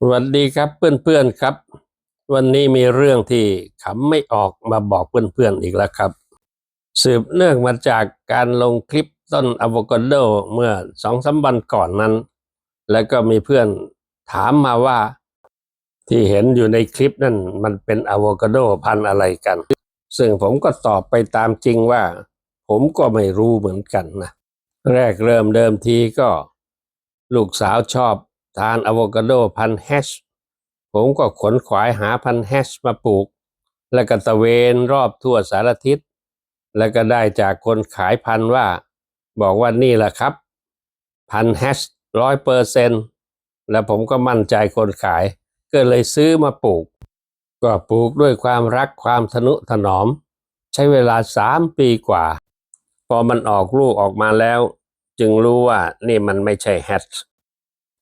สวัสดีครับเพื่อนๆครับ วันนี้มีเรื่องที่ขำไม่ออกมาบอกเพื่อนๆอีกแล้วครับ สืบเนื่องมาจากการลงคลิปต้นอะโวคาโดเมื่อสองสามวันก่อนนั้น แล้วก็มีเพื่อนถามมาว่า ที่เห็นอยู่ในคลิปนั่นมันเป็นอะโวคาโดพันอะไรกัน ซึ่งผมก็ตอบไปตามจริงว่า ผมก็ไม่รู้เหมือนกันนะแรกเริ่มเดิมทีก็ ลูกสาวชอบ ทานอะโวคาโดพันแฮชผมก็ขนขวายหาพันแฮชมาปลูก แล้วก็ตะเวนรอบทั่วสารทิศ แล้วก็ได้จากคนขายพันว่า บอกว่านี่แหละครับ พันแฮชร้อยเปอร์เซนแล้วผมก็มั่นใจคนขาย ก็เลยซื้อมาปลูก ก็ปลูกด้วยความรักความทนุถนอม ใช้เวลาสามปีกว่า พอมันออกลูกออกมาแล้ว จึงรู้ว่านี่มันไม่ใช่แฮช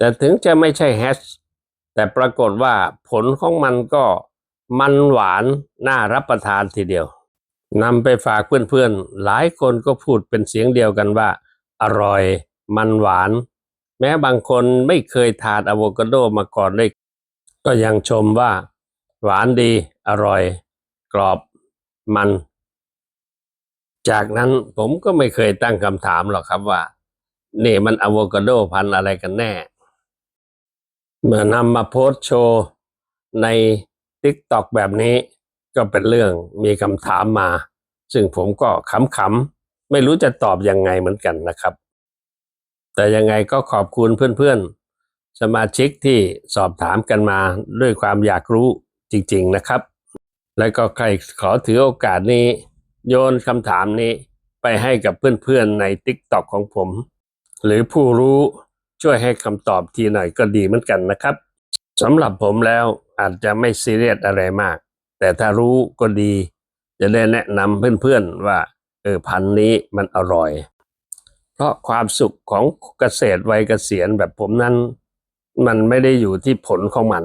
แต่ถึงจะไม่ใช่แฮชแต่ปรากฏว่าผลของมันก็มันหวานน่ารับประทานทีเดียวนำไปฝากเพื่อนๆ หลายคนก็พูดเป็นเสียงเดียวกันว่า อร่อยมันหวาน แม้บางคนไม่เคยทานอะโวคาโดมาก่อนเลย ก็ยังชมว่า หวานดี อร่อย กรอบมัน จากนั้นผมก็ไม่เคยตั้งคำถามหรอกครับว่า นี่มันอะโวคาโดพันธุ์อะไรกันแน่ เมื่อนำมาโพสโชว์ใน t ิ k t o k แบบนี้ก็เป็นเรื่องมีคำถามมา ซึ่งผมก็ขำๆ ไม่รู้จะตอบยังไงเหมือนกันนะครับ แต่ยังไงก็ขอบคุณเพื่อนๆ สมาชิกที่สอบถามกันมาด้วยความอยากรู้จริงๆนะครับ แล้วก็ใครขอถือโอกาสนี้ โยนคำถามนี้ไปให้กับเพื่อนๆใน t ิ k t o k ของผม หรือผู้รู้ ช่วยให้คำตอบทีหน่อยก็ดีเหมือนกันนะครับสำหรับผมแล้วอาจจะไม่ซีเรียสอะไรมาก แต่ถ้ารู้ก็ดี จะได้แนะนำเพื่อนๆว่า เออพันนี้มันอร่อย เพราะความสุขของเกษตรวัยเกษียณแบบผมนั้น มันไม่ได้อยู่ที่ผลของมัน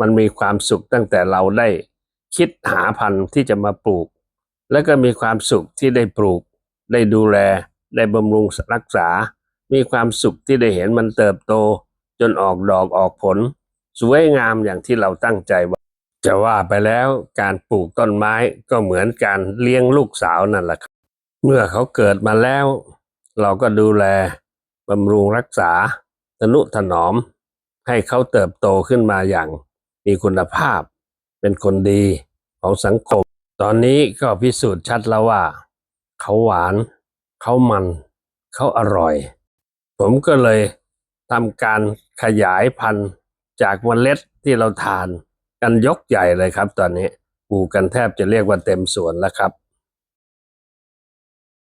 มันมีความสุขตั้งแต่เราได้คิดหาพันธุ์ที่จะมาปลูก แล้วก็มีความสุขที่ได้ปลูก ได้ดูแล ได้บำรุงรักษา มีความสุขที่ได้เห็นมันเติบโต จนออกดอกออกผล สวยงามอย่างที่เราตั้งใจไว่าจะว่าไปแล้วการปลูกต้นไม้ก็เหมือนการเลี้ยงลูกสาวนั่นแหละครับเมื่อเขาเกิดมาแล้ว เราก็ดูแลบำรุงรักษาทนุถนอม ให้เขาเติบโตขึ้นมาอย่างมีคุณภาพ เป็นคนดีของสังคม ตอนนี้ก็พิสูจน์ชัดแล้วว่า เขาหวาน เขามัน เขาอร่อย ผมก็เลยทำการขยายพันธุ์จากเมล็ดที่เราทานกันยกใหญ่เลยครับ ตอนนี้ปลูกกันแทบจะเรียกว่าเต็มสวนแล้วครับ